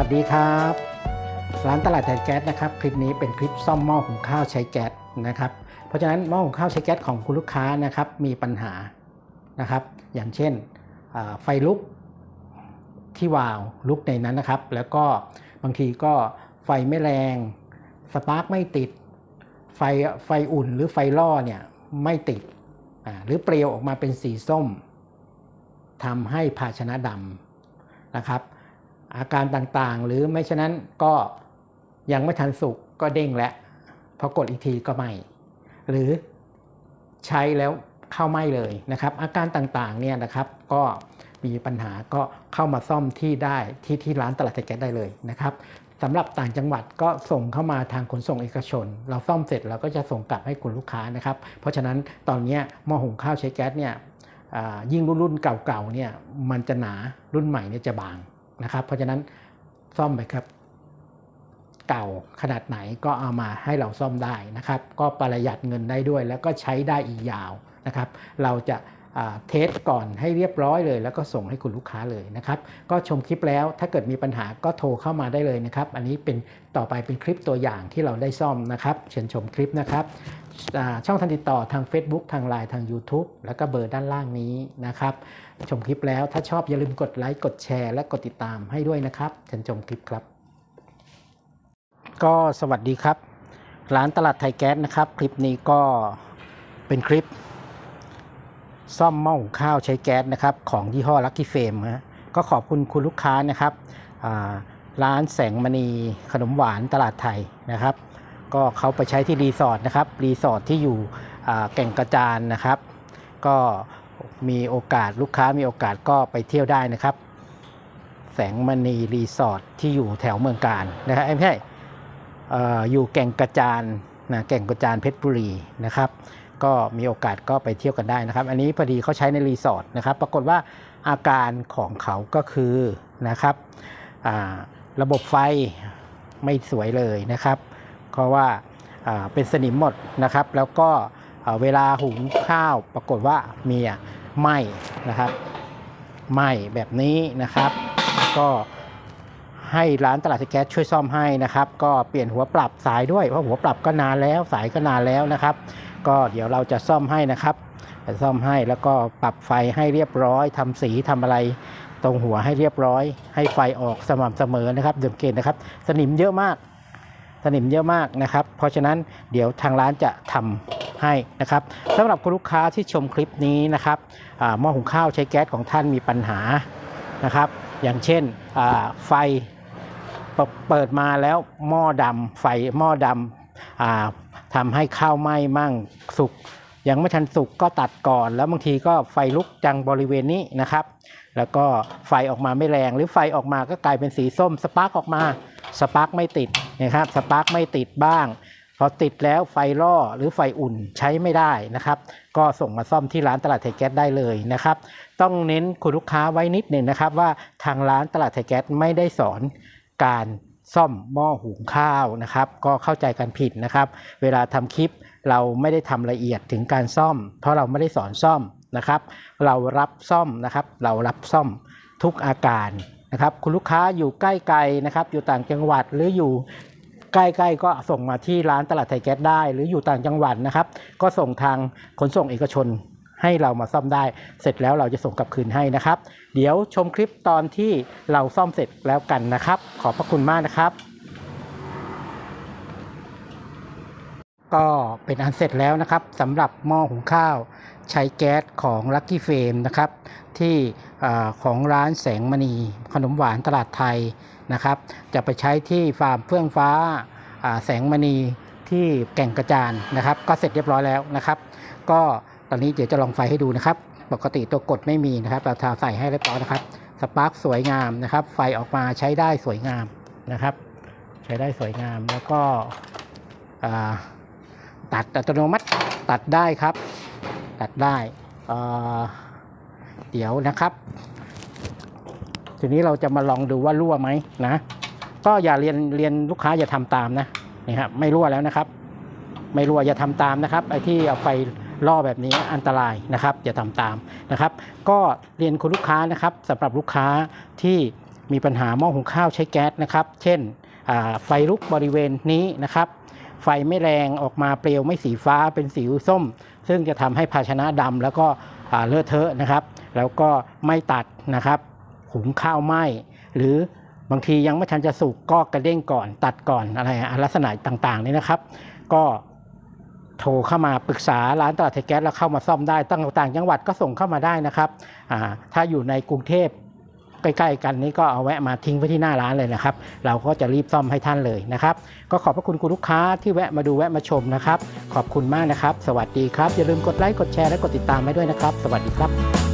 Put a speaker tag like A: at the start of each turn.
A: วัสดีครับ ร้านตลาดไทยแก๊สนะครับ คลิปนี้เป็นคลิปซ่อมหม้อหุงข้าวใช้แก๊สนะครับ เพราะฉะนั้นหม้อหุงข้าวใช้แก๊สของคุณลูกค้านะครับมีปัญหานะครับ อย่างเช่นไฟลุกที่วาล์วลุกในนั้นนะครับ แล้วก็บางทีก็ไฟไม่แรงสปาร์กไม่ติด ไฟไฟอุ่นหรือไฟล่อเนี่ยไม่ติดหรือเปลวออกมาเป็นสีส้มทำให้ภาชนะดำนะครับ อาการต่างๆ หรือไม่ฉะนั้นก็ยังไม่ทันสุกก็เด้งแล้วพอกดอีกทีก็ไหม่หรือใช้แล้วเข้าไหมเลยนะครับ อาการต่างๆเนี่ยนะครับก็มีปัญหาก็เข้ามาซ่อมที่ได้ที่ที่ร้านตลาดไทยแก๊สได้เลยนะครับสำหรับต่างจังหวัดก็ส่งเข้ามาทางขนส่งเอกชน เราซ่อมเสร็จเราก็จะส่งกลับให้คุณลูกค้านะครับ เพราะฉะนั้นตอนนี้หม้อหุงข้าวใช้แก๊สเนี่ยยิ่งรุ่นรุ่นเก่าๆเนี่ยมันจะหนารุ่นใหม่เนี่ยจะบาง นะครับ เพราะฉะนั้นซ่อมไปครับ เก่าขนาดไหนก็เอามาให้เราซ่อมได้นะครับ ก็ประหยัดเงินได้ด้วย แล้วก็ใช้ได้อีกยาวนะครับ เราจะเทสก่อนให้เรียบร้อยเลย แล้วก็ส่งให้คุณลูกค้าเลยนะครับ ก็ชมคลิปแล้วถ้าเกิดมีปัญหาก็โทรเข้ามาได้เลยนะครับ อันนี้เป็นต่อไปเป็นคลิปตัวอย่างที่เราได้ซ่อมนะครับ เชิญชมคลิปนะครับ ช่องทางติดต่อทาง Facebook ทาง Line ทาง YouTube แล้วก็เบอร์ด้านล่างนี้นะครับ ชมคลิปแล้วถ้าชอบอย่าลืมกดไลค์กดแชร์ และกดติดตามให้ด้วยนะครับเชิญชมคลิปครับ ก็สวัสดีครับ ร้านตลาดไทยแก๊สนะครับ คลิปนี้ก็เป็นคลิป ซ่อมหม้อหุงข้าวใช้แก๊สนะครับ ของยี่ห้อลั c กี้เฟมฮะก็ขอบคุณคุณลูกค้านะครับร้านแสงมณีขนมหวานตลาดไทยนะครับ ก็เขาไปใช้ที่รีสอร์ทนะครับรีสอร์ทที่อยู่แก่งกระจานนะครับ ก็มีโอกาสลูกค้ามีโอกาสก็ไปเที่ยวได้นะครับ แสงมณีรีสอร์ทที่อยู่แถวเมืองการนะครับไม่ใช่อยู่แก่งกระจานนะแก่งกระจานเพชรบุรีนะครับ ก็มีโอกาสก็ไปเที่ยวกันได้นะครับ อันนี้พอดีเขาใช้ในรีสอร์ทนะครับ ปรากฏว่าอาการของเขาก็คือนะครับระบบไฟไม่สวยเลยนะครับ เพราะว่าเป็นสนิมหมดนะครับ แล้วก็เวลาหุงข้าวปรากฏว่ามีไหมนะครับไหมแบบนี้นะครับ ก็ให้ร้านตลาดแก๊สช่วยซ่อมให้นะครับ ก็เปลี่ยนหัวปรับสายด้วยเพราะหัวปรับก็นานแล้วสายก็นานแล้วนะครับ ก็เดี๋ยวเราจะซ่อมให้นะครับจะซ่อมให้แล้วก็ปรับไฟให้เรียบร้อยทำสีทำอะไรตรงหัวให้เรียบร้อย ให้ไฟออกสม่ำเสมอนะครับเดิมเกณฑ์นะครับ สนิมเยอะมาก สนิมเยอะมากนะครับ เพราะฉะนั้นเดี๋ยวทางร้านจะทำให้นะครับสำหรับคุณลูกค้าที่ชมคลิปนี้นะครับหม้อหุงข้าวใช้แก๊สของท่านมีปัญหานะครับ อย่างเช่นไฟเปิดมาแล้วหม้อดำไฟหม้อดำอ่าทำให้ข้าวไหม้มั่งสุกยังไม่ทันสุกก็ตัดก่อน แล้วบางทีก็ไฟลุกจังบริเวณนี้นะครับ แล้วก็ไฟออกมาไม่แรง หรือไฟออกมาก็กลายเป็นสีส้มสปาร์กออกมาสปาร์กไม่ติด นะครับสปาร์กไม่ติดบ้าง พอติดแล้วไฟล่อหรือไฟอุ่นใช้ไม่ได้นะครับ ก็ส่งมาซ่อมที่ร้านตลาดไทยแก๊สได้เลยนะครับ ต้องเน้นคุณลูกค้าไว้นิดหนึ่งนะครับ ว่าทางร้านตลาดไทยแก๊สไม่ได้สอนการซ่อมหม้อหุงข้าวนะครับ ก็เข้าใจกันผิดนะครับ เวลาทำคลิปเราไม่ได้ทำละเอียดถึงการซ่อม เพราะเราไม่ได้สอนซ่อมนะครับ เรารับซ่อมนะครับ เรารับซ่อมทุกอาการ นะครับ คุณลูกค้าอยู่ใกล้ไกลนะครับ อยู่ต่างจังหวัดหรืออยู่ใกล้ๆก็ส่งมาที่ร้านตลาดไทยแก๊สได้ หรืออยู่ต่างจังหวัดนะครับ ก็ส่งทางขนส่งเอกชนให้เรามาซ่อมได้ เสร็จแล้วเราจะส่งกลับคืนให้นะครับ เดี๋ยวชมคลิปตอนที่เราซ่อมเสร็จแล้วกันนะครับ ขอบพระคุณมากนะครับ ก็เป็นอันเสร็จแล้วนะครับสำหรับหม้อหุงข้าวใช้แก๊สของ Lucky f a m e นะครับ ที่ของร้านแสงมณีขนมหวานตลาดไทยนะครับ จะไปใช้ที่ฟาร์มเฟื่องฟ้าอ่าแสงมณีที่แก่งกระจานนะครับ ก็เสร็จเรียบร้อยแล้วนะครับ ก็ตอนนี้เดี๋ยวจะลองไฟให้ดูนะครับ ปกติตัวกดไม่มีนะครับเราทาใส่ให้เรียบร้อยนะครับสปาร์คสวยงามนะครับ ไฟออกมาใช้ได้สวยงามนะครับ ใช้ได้สวยงามแล้วก็อ่า ตัดอัตโนมัติตัดได้ครับ ตัดได้เดี๋ยวนะครับ ทีนี้เราจะมาลองดูว่ารั่วไหมนะ ก็อย่าเรียนเรียนลูกค้าอย่าทำตามนะนี่ครับไม่รั่วแล้วนะครับ ไม่รั่วอย่าทำตามนะครับไอ้ที่เอาไฟล่อแบบนี้อันตรายนะครับอย่าทำตามนะครับ ก็เรียนคุณลูกค้านะครับสำหรับลูกค้าที่มีปัญหาหม้อหุงข้าวใช้แก๊สนะครับ เช่นไฟลุกบริเวณนี้นะครับ ไฟไม่แรงออกมาเปลวไม่สีฟ้าเป็นสีส้ม ซึ่งจะทำให้ภาชนะดำแล้วก็เลอะเทอะนะครับ แล้วก็ไม่ตัดนะครับหุงข้าวไหม้หรือบางทียังไม่ทันจะสุกก็กระเด้งก่อน ตัดก่อนอะไรลักษณะต่างๆนี่นะครับ ก็โทรเข้ามาปรึกษาร้านตลาดไทยแก๊สแล้วเข้ามาซ่อมได้ตั้งต่างจังหวัดก็ส่งเข้ามาได้นะครับถ้าอยู่ในกรุงเทพ ใกล้ๆ กันนี่ก็เอาแวะมาทิ้งไว้ที่หน้าร้านเลยนะครับ เราก็จะรีบซ่อมให้ท่านเลยนะครับ ก็ขอบพระคุณคุณลูกค้าที่แวะมาดูแวะมาชมนะครับ ขอบคุณมากนะครับ สวัสดีครับ อย่าลืมกดไลค์กดแชร์และกดติดตามให้ด้วยนะครับ สวัสดีครับ